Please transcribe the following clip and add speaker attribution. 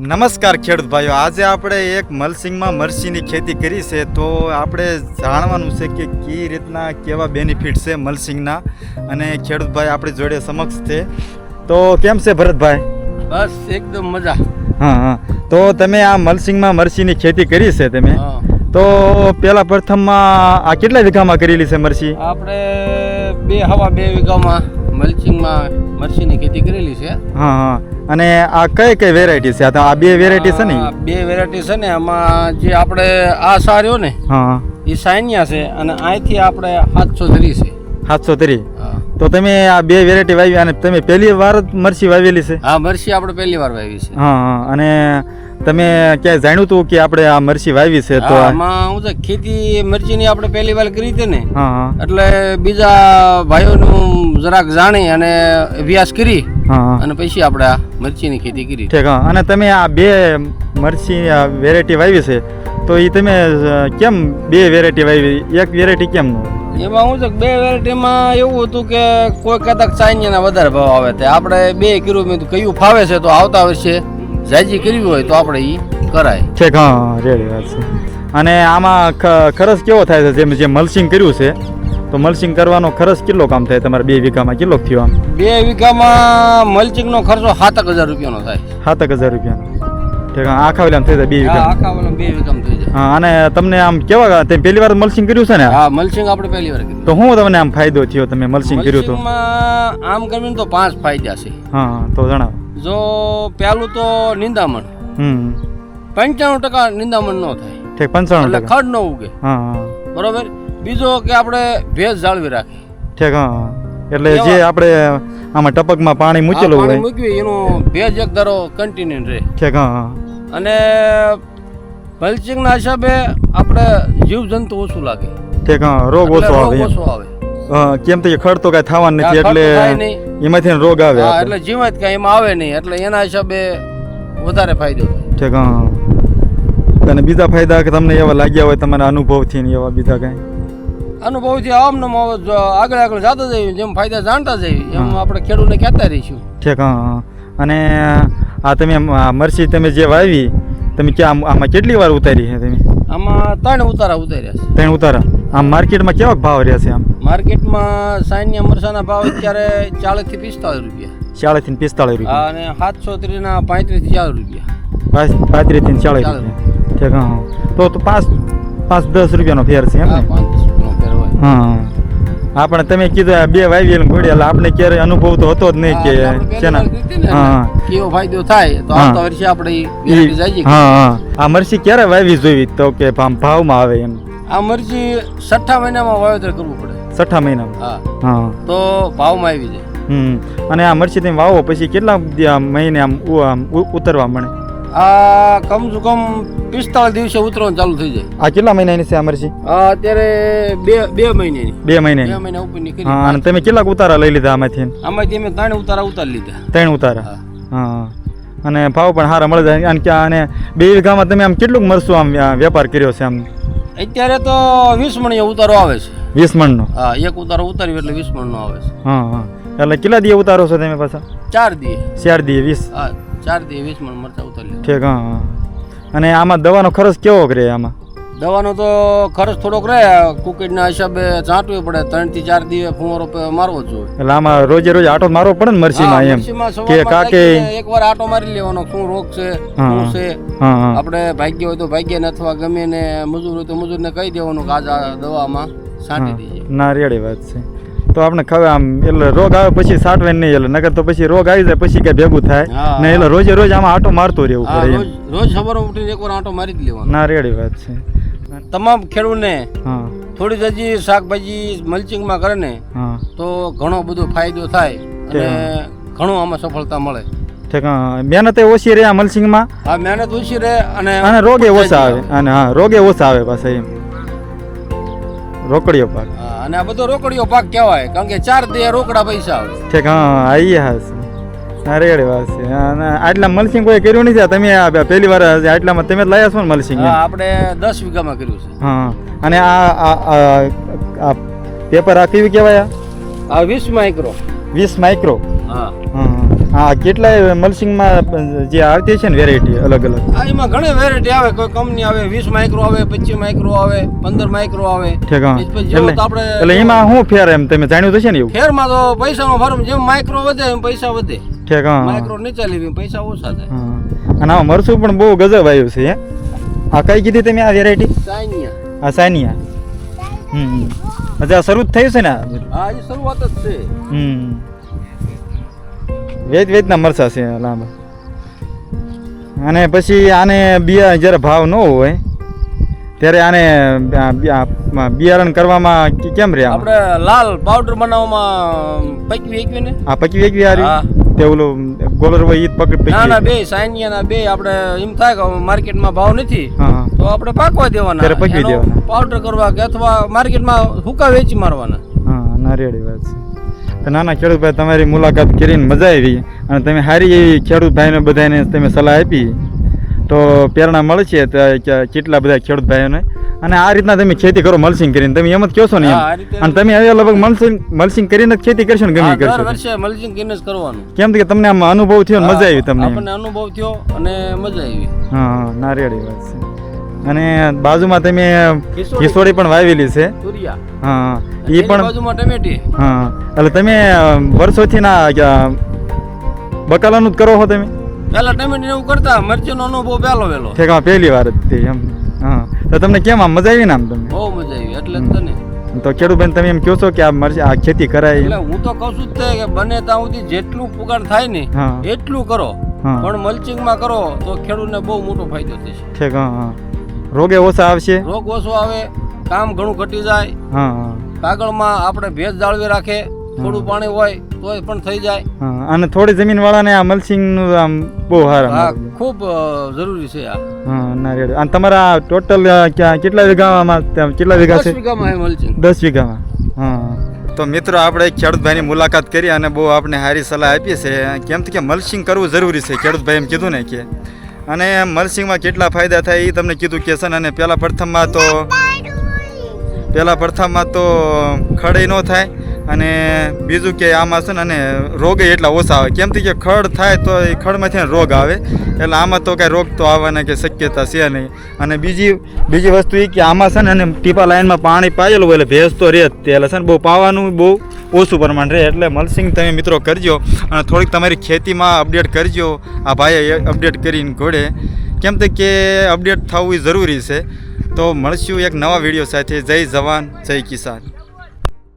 Speaker 1: નમસ્કાર ખેડૂત ભાઈઓ. આજે આપણે એક મલસિંગમાં મરસીની ખેતી કરી છે તો આપણે જાણવાનું છે કે કઈ રીતના કેવા બેનિફિટ છે મલસિંગના અને ખેડૂત ભાઈ આપણી જોડે સમક્ષ છે. તો કેમ છે ભરતભાઈ?
Speaker 2: બસ એકદમ મજા.
Speaker 1: હા હા. તો તમે આ મલસિંગમાં મરસીની ખેતી કરી છે તમે? તો પેલા પ્રથમમાં આ કેટલા વીઘામાં કરેલી છે મરસી?
Speaker 2: આપણે બે હવા બે વીઘામાં મલસિંગમાં મરસીની ખેતી કરેલી છે.
Speaker 1: હા હા. અને આ કઈ કઈ વેરાયટી છે? આ તો બે વેરાયટી છે ને?
Speaker 2: બે વેરાયટી છે ને આમાં જે આપણે આ સાર્યો ને
Speaker 1: હા.
Speaker 2: એ સાયનિયા છે અને અહીંથી આપણે સાતસો ધરી છે.
Speaker 1: સાતસો
Speaker 2: ત્રીસ?
Speaker 1: તો તમે આ બે વેરાયટી વાવી અને તમે પહેલી વાર મરસી વાવેલી છે?
Speaker 2: હા મરચી આપણે પહેલી વાર વાવી છે.
Speaker 1: હા હા. અને તમે ક્યાંય જાણ્યું હતું કે આપણે આ મરચી વાવી છે તો
Speaker 2: આમાં હું છે ખેતી મરચીની આપણે પહેલી વાર કરી હતી ને એટલે બીજા ભાઈઓનું જરાક જાણી અને અભ્યાસ કરી અને પછી આપણે આ મરચીની ખેતી કરી.
Speaker 1: ઠીક હા. અને તમે આ બે મરચી વેરાયટી વાવી છે તો એ તમે કેમ બે વેરાયટી વાવી? એક વેરાયટી કેમ ન?
Speaker 2: એમાં હું છે બે વેરાયટીમાં એવું હતું કે કોઈ કદાચ ચાઇનીના વધારે ભાવ આવે તે. આપણે બે કર્યું મેં કયું ફાવે છે તો આવતા વર્ષે જાજી કરવી હોય તો આપણે એ કરાય.
Speaker 1: ઠીક હા રેડી વાત છે. અને આમાં ખર્ચ કેવો થાય છે? જેમ જે મલ્સિંગ કર્યું છે તો મલ્સિંગ કરવાનો ખર્ચ કેટલો કામ થાય? તમારે બે વીઘામાં કેટલો થયો આમ?
Speaker 2: બે વીઘામાં મલ્ચિંગનો ખર્ચો સાતક હજાર રૂપિયાનો થાય.
Speaker 1: સાતક હજાર રૂપિયા. ઠીક આખા વેલામ થઈ જાય બે વીઘા
Speaker 2: આખા વેલામ બે વીઘામ થઈ જાય.
Speaker 1: હા અને તમને આમ કેવા તમે પહેલી વાર મલ્સિંગ કર્યું છે ને?
Speaker 2: હા મલ્ચિંગ આપણે પહેલી વાર કર્યું.
Speaker 1: તો હું તમને આમ ફાયદો થયો તમે મલ્સિંગ કર્યું તો?
Speaker 2: આમ કરીને તો પાંચ ફાયદા છે.
Speaker 1: હા તો જણાવો.
Speaker 2: જો પહેલું તો નિંદામણ.
Speaker 1: હમ.
Speaker 2: પંચાણું ટકા નિંદામણ ન થાય.
Speaker 1: ઠીક પંચાણું
Speaker 2: એટલે ખડ ન ઉગે.
Speaker 1: હા.
Speaker 2: બરોબર? બીજો કે આપણે ભેજ જાળવી રાખીએ.
Speaker 1: ઠીક હા. એટલે જે આપણે આમાં ટપકમાં પાણી મૂકેલું હોય.
Speaker 2: પાણી મૂક્યું એનું ભેજ એક ધારો કન્ટિન્યુ રહે.
Speaker 1: ઠીક હા
Speaker 2: અને મલ્ચિંગના હિસાબે આપણે જીવજંતુ ઓછું લાગે.
Speaker 1: ઠીક હા રોગ ઓછો આવે
Speaker 2: ઓછો આવે.
Speaker 1: કેમ તો ખડ તો કાંઈ થવાનું નથી એટલે. એમાંથી રોગ આવે
Speaker 2: એટલે જીવાત કાંઈ એમાં આવે નહીં એટલે એના હિસાબે વધારે ફાયદો ઠેક
Speaker 1: ઠીક હા અને બીજા ફાયદા કે તમને એવા લાગ્યા હોય તમારા અનુભવથી ને એવા બીજા કાંઈ?
Speaker 2: અનુભવથી આમ ને આગળ આગળ જતા જઈએ જેમ ફાયદા જાણતા જઈએ એમ આપણે ખેડૂતને કહેતા રહીશું.
Speaker 1: ઠીક. અને આ તમે મરસી તમે જે વાવી તમે ક્યાં આમ- કેટલી વાર ઉતારી છે તમે?
Speaker 2: આમાં ત્રણ ઉતારા ઉતાર્યા છે.
Speaker 1: ત્રણ ઉતારા. આમ માર્કેટમાં કેવા ભાવ રહ્યા છે આમ?
Speaker 2: માર્કેટમાં સાઈન્ય મરસાના ભાવ અત્યારે ચાલીસથી પિસ્તાળીસ રૂપિયા.
Speaker 1: ચાલીસથી પિસ્તાળીસ રૂપિયા
Speaker 2: અને સાતસો ત્રીસના પાંત્રીસથી ચાલીસ રૂપિયા.
Speaker 1: પાંત્રીસથી ચાલીસ. રૂપિયા. ઠીક. તો તો પાંચ પાંચ દસ રૂપિયાનો ફેર છે એમ
Speaker 2: હા
Speaker 1: ને? હા. આપણે તમે કીધું આ બે વાવી એટલે ઘોડી એટલે આપણે ક્યારે અનુભવ તો હતો જ નહીં કે
Speaker 2: એટલે આપણે પહેલી
Speaker 1: શેના.
Speaker 2: વાર કીધી ને
Speaker 1: હા. હા.
Speaker 2: કેવો ફાયદો થાય તો આવતા વર્ષે આપણે
Speaker 1: હા હા. આ મરચી ક્યારે વાવી જોઈ તો કે આમ ભાવમાં આવે એમ?
Speaker 2: આ મરચી છઠ્ઠા મહિનામાં વાવેતર કરવું પડે.
Speaker 1: છઠ્ઠા મહિનામાં?
Speaker 2: હા.
Speaker 1: હા.
Speaker 2: તો ભાવમાં આવી જાય.
Speaker 1: હમ. અને આ મરચી તમે વાવો પછી કેટલા મહિને આમ ઉ- આમ ઉતરવા મળે?
Speaker 2: આ કમ સે કમ પિસ્તાળીસ દિવસે ઉતરવાનું ચાલુ થઈ જાય.
Speaker 1: આ કેટલા મહિનાની છે આ
Speaker 2: અત્યારે બે બે મહિનાની.
Speaker 1: બે
Speaker 2: બે મહિના ઉપર નીકળી
Speaker 1: હા અને તમે કેટલાક ઉતારા લઈ લીધા આમાંથી?
Speaker 2: આમાંથી અમે ત્રણ ઉતારા ઉતારી લીધા.
Speaker 1: ત્રણ ઉતારા?
Speaker 2: હા.
Speaker 1: અને ભાવ પણ સારા મળે જાય. અને ક્યાં અને બે વીઘામાં તમે આમ કેટલું મરચું આમ વેપાર કર્યો છે આમ?
Speaker 2: અત્યારે તો વીસ મણીનો ઉતારો આવે છે.
Speaker 1: વીસ મણનો?
Speaker 2: હા એક ઉતારો ઉતાર્યો એટલે વીસ મણનો આવે છે.
Speaker 1: હા હા. એટલે કેટલા દી ઉતારો છો તમે પાછા?
Speaker 2: ચાર દી
Speaker 1: ચાર દી વીસ?
Speaker 2: હા ચાર દી વીસ મણ મરચા.
Speaker 1: ઠીક હા અને આમાં દવાનો ખર્ચ કેવો રહે આમાં?
Speaker 2: દવાનો તો ખર્ચ થોડોક રહે. કુકીડના હિસાબે ચાંટવી પડે. ત્રણથી ચાર દિવસ ફુવારો મારવો જોઈએ.
Speaker 1: એટલે આમાં રોજે રોજ આટો મારવો પડે ને
Speaker 2: મરસીમાં
Speaker 1: એમ? કે કાકે
Speaker 2: એકવાર આટો મારી લેવાનો. શું રોગ છે. શું છે? આપણે ભાગ્ય હોય તો ભાગ્યને અથવા ગમે ને મજૂર હોય તો મજૂરને કહી દેવાનું કે આજ દવામાં છાંટી દઈએ
Speaker 1: ના રેડી વાત છે. તો આપણે ખબર આમ એટલે રોગ આવે પછી સાટવે નહીં એટલે નકર તો પછી રોગ આવી જાય પછી કઈ ભેગું થાય. ને એટલે રોજે રોજ આમાં આટો મારતો રહેવું પડે
Speaker 2: રોજ સવારે ઉઠીને એકવાર આંટો મારી જ લેવાનો.
Speaker 1: ના રેડી વાત છે.
Speaker 2: તમામ ખેડૂતને
Speaker 1: હા.
Speaker 2: થોડી હજી શાકભાજી મલ્ચિંગમાં કરે ને તો ઘણો બધો ફાયદો થાય અને ઘણો આમાં સફળતા મળે.
Speaker 1: મહેનત એ ઓછી રહે આ મલસિંગમાં
Speaker 2: આ મહેનત ઓછી રહે અને
Speaker 1: અને રોગે ઓછા આવે અને હા રોગે ઓછા આવે પાછા એમ. રોકડીયો પાક.
Speaker 2: અને આ બધો રોકડીયો પાક કહેવાય કારણ કે ચાર દે રોકડા પૈસા આવે.
Speaker 1: ઠીક હા આઈએ હા છે હા રેડી વાત છે અને આટલા મલસિંગ કોઈ કર્યું નથી? તમે આ પહેલી વાર આટલામાં તમે લાયા છો ને મલસિંગ
Speaker 2: હા આપણે દસ વીઘામાં કર્યું છે.
Speaker 1: હા અને આ પેપર આ કેવી કહેવાય આ?
Speaker 2: આ વીસ માઇક્રો
Speaker 1: વીસ માઇક્રો
Speaker 2: હા.
Speaker 1: કેટલાય મલસિંગમાં જે આવતી છે ને વેરાયટી અલગ અલગ
Speaker 2: હા એમાં ઘણી વેરાયટી આવે. કોઈ કંપની આવે વીસ માઇક્રો આવે પચીસ માઇક્રો આવે પંદર માઇક્રો આવે.
Speaker 1: એટલે એમાં શું ફેર એમ? તમે જાણ્યું તો છે ને એવું?
Speaker 2: ફેરમાં તો પૈસાનો ફરમ જેમ માઇક્રો વધે એમ પૈસા વધે.
Speaker 1: ઠેક. હા
Speaker 2: માઇક્રો નીચે લેવી પૈસા ઓછા થાય.
Speaker 1: અને આ મરસું પણ બહુ ગજબ આવ્યું છે હે? આ કઈ કીધી તમે આ વેરાયટી
Speaker 2: સાનિયા.
Speaker 1: આ સાનિયા. હમ. આ શરૂ થયું છે ને?
Speaker 2: હા એ શરૂઆત જ છે.
Speaker 1: હમ. વેજ વેજ ના મરસા છે લાંબા. અને પછી આને બિયા જ્યારે ભાવ ન હોય ત્યારે આને બિયારણ કરવામાં કેમ રહે
Speaker 2: આપણે લાલ પાવડર બનાવવામાં પકવી એકવી ને?
Speaker 1: હા પચી એકવી આ તે ઓલું ગોલર હોય ઈ જ પકડ
Speaker 2: ના ના
Speaker 1: બે
Speaker 2: બે સાઇનિયાના બે આપણે એમ થાય કે માર્કેટમાં ભાવ નથી
Speaker 1: હા
Speaker 2: તો આપણે પાકવા દેવાના.
Speaker 1: ત્યારે પકવી દેવાના.
Speaker 2: પાવડર કરવા કે અથવા માર્કેટમાં હુકા વેચી મારવાના.
Speaker 1: હા નારિયેળી વાત છે. તો નાના ખેડૂતભાઈ તમારી મુલાકાત કરીને મજા આવી અને તમે સારી એવી ખેડૂત ભાઈને બધાને તમે સલાહ આપી. તો પ્રેરણા મળશે કેટલા બધા ખેડૂત ભાઈઓને અને આ રીતના તમે ખેતી કરો મલસિંગ કરીને. તમે એમ જ કહો છો ને એમ. અને તમે હવે લગભગ મલસિંગ મલસિંગ કરીને ખેતી કરશો ને ગમે કરશો
Speaker 2: વર્ષે મલસિંગ કરીને જ કરવાનું.
Speaker 1: કેમ કે તમને આમ અનુભવ થયો ને મજા આવી તમને
Speaker 2: આપણને અનુભવ થયો અને મજા આવી.
Speaker 1: હા નારિયેળી વાત છે. અને બાજુમાં તમે
Speaker 2: કિશોરી.
Speaker 1: પણ વાવેલી છે. હા એ પણ
Speaker 2: બાજુમાં ટમેટી.
Speaker 1: હા એટલે તમે વર્ષોથી ના બકાલાનું જ કરો છો તમે.
Speaker 2: પેલા ટમેટી એવું કરતા મરચીનો અનુભવ પહેલો પહેલો.
Speaker 1: ઠેકા પહેલી વાર જ એમ. તો તમને કેમ આમ મજા આવી ને આમ તમને
Speaker 2: બહુ મજા આવી એટલે જ ને.
Speaker 1: તો ખેડૂતભાઈ તમે એમ કહો છો કે આ મરચી આ ખેતી કરાય.
Speaker 2: એટલે હું તો કહું છું જ તે કે બને ત્યાં સુધી જેટલું પુગાડ થાય ને
Speaker 1: હા.
Speaker 2: એટલું કરો.
Speaker 1: હા.
Speaker 2: પણ મલ્ચિંગમાં કરો તો ખેડૂતને બહુ મોટો ફાયદો થશે.
Speaker 1: ઠીક હા હા. રોગે ઓછા આવશે?
Speaker 2: રોગ ઓછો આવે કામ ઘણું ઘટી જાય.
Speaker 1: હા હા.
Speaker 2: કાગળમાં આપણે ભેજ જાળવી રાખે થોડું પાણી હોય તોય પણ થઈ જાય.
Speaker 1: હા અને થોડી જમીન વાળાને આ મલસિંગનું આમ બહુ
Speaker 2: હા
Speaker 1: સારા
Speaker 2: ખૂબ જરૂરી છે આ.
Speaker 1: હા નારિયેળ. અને તમારા ટોટલ કેટલા વીઘામાં કેટલા વીઘા છે?
Speaker 2: વીઘામાં હે મલ્ચિંગ
Speaker 1: દસ વીઘામાં. હા. તો મિત્રો આપણે ખેડૂતભાઈની મુલાકાત કરી અને બહુ આપણે સારી સલાહ આપી છે. કેમ કે મલ્સિંગ કરવું જરૂરી છે ખેડૂતભાઈ એમ કીધું ને કે. અને મલ્સિંગમાં કેટલા ફાયદા થાય એ તમને કીધું કે છે ને અને પહેલાં પ્રથમમાં તો પહેલાં પ્રથમમાં તો ખડે ન થાય અને બીજું કે આમાં છે ને અને રોગ એટલા ઓછા આવે. કેમથી કે ખડ થાય તો એ ખડમાંથી રોગ આવે. એટલે આમાં તો કાંઈ રોગ તો આવવાના કે શક્યતા છે નહીં. અને બીજી બીજી વસ્તુ એ કે આમાં છે ને અને ટીપા લાઇનમાં પાણી પાયેલું હોય એટલે ભેજ તો રહે જ તે. એટલે છે ને બહુ પાવાનું બહુ ઓછું પ્રમાણ રહે. એટલે મલસિંગ તમે મિત્રો કરજો અને થોડીક તમારી ખેતીમાં અપડેટ કરજો. આ ભાઈએ અપડેટ કરીને ઘોડે. કેમ તે કે અપડેટ થવું જરૂરી છે. તો મળશું એક નવા વીડિયો સાથે. જય જવાન, જય કિસાન.